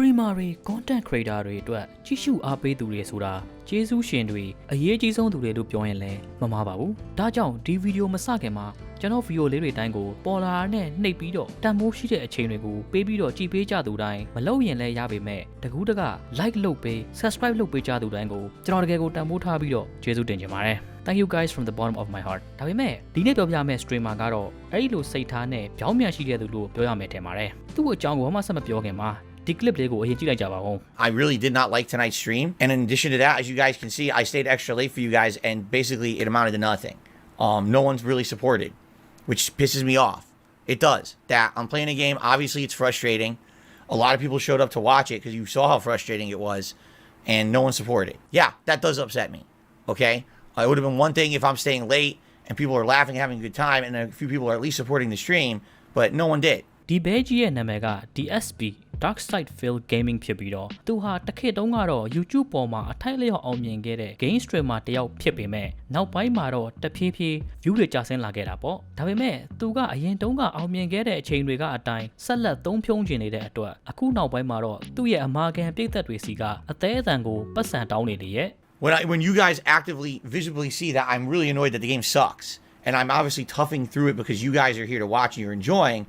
streamer တွေ content creator တွေအတွက်ကြီးစုအားပေးသူတွေဆိုတာကျေးဇူးရှင်တွေအရေးကြီးဆုံးသူတွေလို့ပြောရင်လည်းမမှားပါဘူးဒါကြောင့်ဒီဗီဒီယိုမစခင်မှာကျွန်တော်ဗီဒီယိုလေးတွေတိုင်းကိုပေါ်လာနဲ့နှိပ်ပြီးတော့တန်မိုးရှိတဲ့အချိန်တွေကိုပေးပြီးတော့ကြည်ပေးကြသူတိုင်းမလုပ်ရင်လည်းရပါမယ်တကူးတက like လုပ်ပေး subscribe လုပ်ပေးကြသူတိုင်းကိုကျွန်တော်တကယ်ကိုတန်မိုးထားပြီးတော့ကျေးဇူးတင်ကြပါတယ် Thank you guys from the bottom of my heart ဒါပေမဲ့ဒီနေ့ပြောပြမယ့် streamer ကတော့အဲ့ဒီလိုစိတ်ထားနဲ့ပြောင်းပြန်ရှိတဲ့သူလို့ပြောရမယ်ထင်ပါတယ်သူ့အကြောင်းကိုဘာမှဆက်မပြောခင်မှာ ဒီ clip လေးကိုအရင်ကြည့်လိုက်ကြပါဦး I really did not like tonight's stream. And in addition to that, as you guys can see, I stayed extra late for you guys, and basically it amounted to nothing. Um, no one's really supported, which pisses me off. It does. That I'm playing a game. Obviously, it's frustrating. A lot of people showed up to watch it because you saw how frustrating it was, and no one supported. Yeah, that does upset me. Okay, uh, it would have been one thing if I'm staying late and people are laughing, having a good time, and a few people are at least supporting the stream, but no one did. ဒီဘဲကြီးရဲ့နာမည်က DSP Dark Side Field Gaming ဖြစ်ပြီးတော့သူဟာတစ်ခေတ်တုန်းကတော့ YouTube ပေါ်မှာအထိုက်လျောက်အောင်မြင်ခဲ့တဲ့ game streamer တစ်ယောက်ဖြစ်ပေမဲ့နောက်ပိုင်းမှာတော့တဖြည်းဖြည်း view တွေကျဆင်းလာခဲ့တာပေါ့ဒါပေမဲ့သူကအရင်တုန်းကအောင်မြင်ခဲ့တဲ့အချိန်တွေကအတိုင်းဆက်လက်သုံးဖြုံးကျင်နေတဲ့အတွက်အခုနောက်ပိုင်းမှာတော့သူ့ရဲ့အမာခံပြည့်သက်တွေစီကအသေးအတန်ကိုပတ်စံတောင်းနေလေရဲ့ when I when you guys actively visibly see that I'm really annoyed that the game sucks and I'm obviously toughing through it because you guys are here to watch and you're enjoying,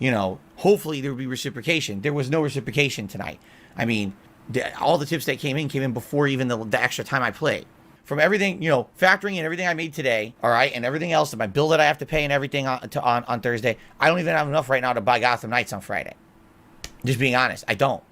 you know, hopefully there will be reciprocation. There was no reciprocation tonight. I mean, the, all the tips that came in came in before even the, the extra time I played. From everything, you know, factoring in everything I made today, all right, and everything else, my bill that I have to pay and everything on, to, on, on Thursday, I don't even have enough right now to buy Gotham Knights on Friday. Just being honest, I don't.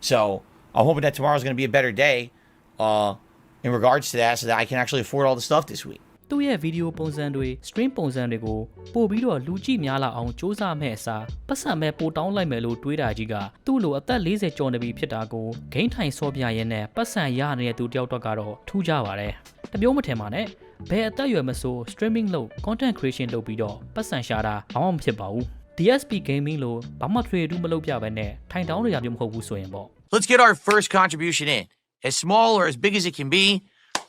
So I'm hoping that tomorrow's going to be a better day uh, in regards to that so that I can actually afford all the stuff this week. သူ့ရဲ့ဗီဒီယိုပုံစံတွေ stream ပုံစံတွေကိုပို့ပြီးတော့လူကြည့်များလာအောင်စ조사မဲ့အစားပတ်စံမဲ့ပို့တောင်းလိုက်မယ်လို့တွေးတာကြီးကသူ့လိုအသက်40ကျော်နေပြီဖြစ်တာကိုဂိမ်းထိုင်စောပြရဲနဲ့ပတ်စံရနေတဲ့သူတယောက်တော့ကတော့ထူးကြပါတယ်တမျိုးမထင်ပါနဲ့ဘယ်အသက်အရွယ်မဆို streaming လုပ် content creation လုပ်ပြီးတော့ပတ်စံရှာတာဘာမှမဖြစ်ပါဘူး DSP gaming လို့ဘာမှထွေထူးမလုပ်ပြဘဲနဲ့ထိုင်တောင်းရရမျိုးမဟုတ်ဘူးဆိုရင်ပေါ့ Let's get our first contribution in. As small or as big as it can be,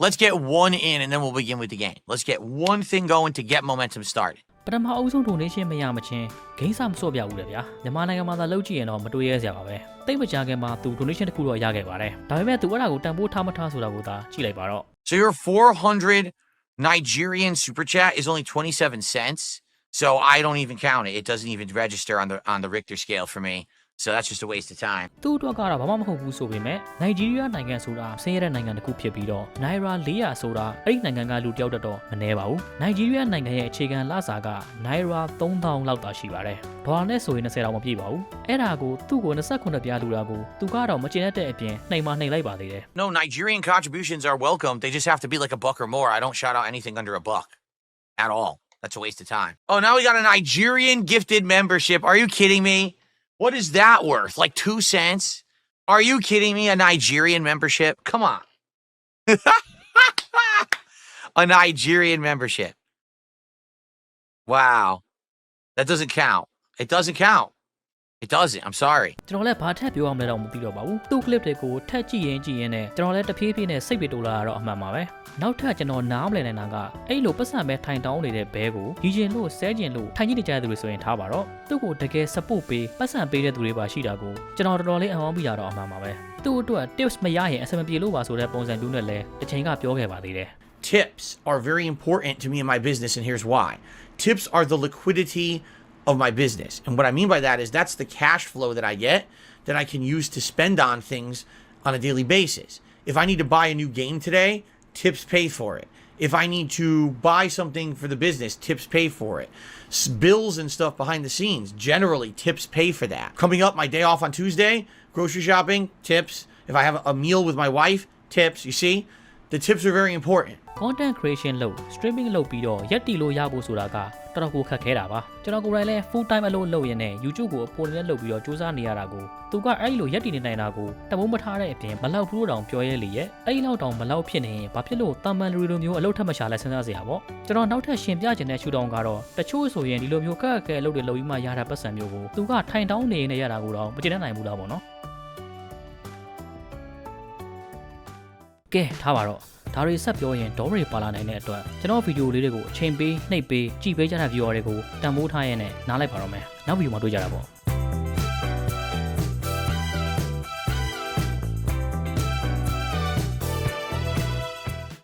let's get one in and then we'll begin with the game. Let's get one thing going to get momentum started. ပထမအဦးဆုံး donation မရမချင်းဂိမ်းစာမစော့ပြဘူးလေဗျာမြန်မာနိုင်ငံမှာသာလုပ်ကြည့်ရင်တော့မတွေးရဲစရာပါပဲတိတ်မကြခင်မှာသူ donation တစ်ခုတော့ရခဲ့ပါတယ်ဒါပေမဲ့သူအဲ့ဒါကိုတန်ဖိုးထားမထားဆိုတာကိုသာကြည့်လိုက်ပါတော့ So your 400 Nigerian super chat is only 27 cents. So I don't even count it. It doesn't even register on the on the Richter scale for me. So that's just a waste of time. သူ့အတွက်ကတော့ဘာမှမဟုတ်ဘူးဆိုပေမဲ့နိုင်ဂျီးရီးယားနိုင်ငံဆိုတာဆင်းရဲတဲ့နိုင်ငံတစ်ခုဖြစ်ပြီးတော့နိုင်ရာ400ဆိုတာအဲ့ဒီနိုင်ငံကလူတယောက်တက်တော့မနှဲပါဘူးနိုင်ဂျီးရီးယားနိုင်ငံရဲ့အခြေခံလစာကနိုင်ရာ3000လောက်သာရှိပါတယ်ဒေါ်လာနဲ့ဆိုရင်20တောင်မပြည့်ပါဘူးအဲ့ဒါကိုသူ့ကို29ပြားလူတာကိုသူကတော့မကျင်တတ်တဲ့အပြင်နှိမ်မနှိမ်လိုက်ပါသေးတယ် No, Nigerian contributions are welcome. They just have to be like a buck or more. I don't shout out anything under a buck at all. That's a waste of time. Oh, now we got a Nigerian gifted membership. Are you kidding me? What is that worth? Like two cents? Are you kidding me? A Nigerian membership? Come on. a Nigerian membership. Wow. That doesn't count. It doesn't count. It doesn't. I'm sorry. ကျွန်တော်လည်းဘာထက်ပြောရမလဲတော့မသိတော့ပါဘူးသူ့ clip တွေကိုထက်ကြည့်ရင်ကြည့်ရင်နဲ့ကျွန်တော်လည်းတဖြည်းဖြည်းနဲ့စိတ်ပြေတိုးလာတာတော့အမှန်ပါပဲနောက်ထပ်ကျွန်တော်နားမလည်နိုင်တာကအဲ့လိုပတ်စံပဲထိုင်တောင်းနေတဲ့ဘဲကိုရီကျင်လို့ဆဲကျင်လို့ထိုင်ကြည့်နေကြတဲ့သူတွေဆိုရင်ထားပါတော့သူ့ကိုတကယ် support ပေးပတ်စံပေးတဲ့သူတွေပါရှိတာကိုကျွန်တော်တော်တော်လေးအဟောင်းပြီးတာတော့အမှန်ပါပဲသူ့အတွက် tips မရရင်အဆင်မပြေလို့ပါဆိုတဲ့ပုံစံတူးနဲ့လည်းတစ်ချိန်ကပြောခဲ့ပါသေးတယ် tips are very important to me in my business, and here's why. Tips are the liquidity of my business. And what I mean by that is that's the cash flow that I get that I can use to spend on things on a daily basis. If I need to buy a new game today, tips pay for it. If I need to buy something for the business, tips pay for it. Bills and stuff behind the scenes, generally, tips pay for that. Coming up, my day off on Tuesday, grocery shopping, tips. If I have a meal with my wife, tips. You see, the tips are very important. Content creation လုပ် streaming လုပ်ပြီးတော့ရက်တီလို့ရဖို့ဆိုတာကတော်တော်ကိုခက်ခဲတာပါကျွန်တော်ကိုယ်တိုင်လည်း full time အလုပ်လုပ်ရင်းနဲ့ YouTube ကိုအပေါ်နဲ့လုပ်ပြီးတော့စူးစမ်းနေရတာကိုသူကအဲ့ဒီလိုရက်တီနေနိုင်တာကိုတမိုးမထားတဲ့အပြင်မလောက်ဘူးလို့တောင်ပြောရဲလေရဲ့အဲ့ဒီလောက်တောင်မလောက်ဖြစ်နေရင်ဘာဖြစ်လို့တာမန်လူတွေလိုမျိုးအလုပ်ထက်မရှာလဲစဉ်းစားစရာပေါ့ကျွန်တော်နောက်ထပ်ရှင်ပြခြင်းတဲ့ရှူတောင်ကတော့တချို့ဆိုရင်ဒီလိုမျိုးကက်ကဲအလုပ်တွေလုပ်ပြီးမှရတာပတ်စံမျိုးကိုသူကထိုင်တောင်းနေနေရတာကိုတော့မကျေနပ်နိုင်ဘူးလားပေါ့နော်ကဲထားပါတော့ ဒါတွေဆက်ပြောရင်ဒေါတွေပါလာနိုင်တဲ့အတွက်ကျွန်တော်ဗီဒီယိုလေးတွေကိုအချိန်ပေးနှိပ်ပေးကြည့်ပေးကြတဲ့ viewer တွေကိုတန်ဖိုးထားရင်းနဲ့နားလိုက်ပါတော့မယ်နောက်ဗီဒီယိုမှာတွေ့ကြတာပေါ့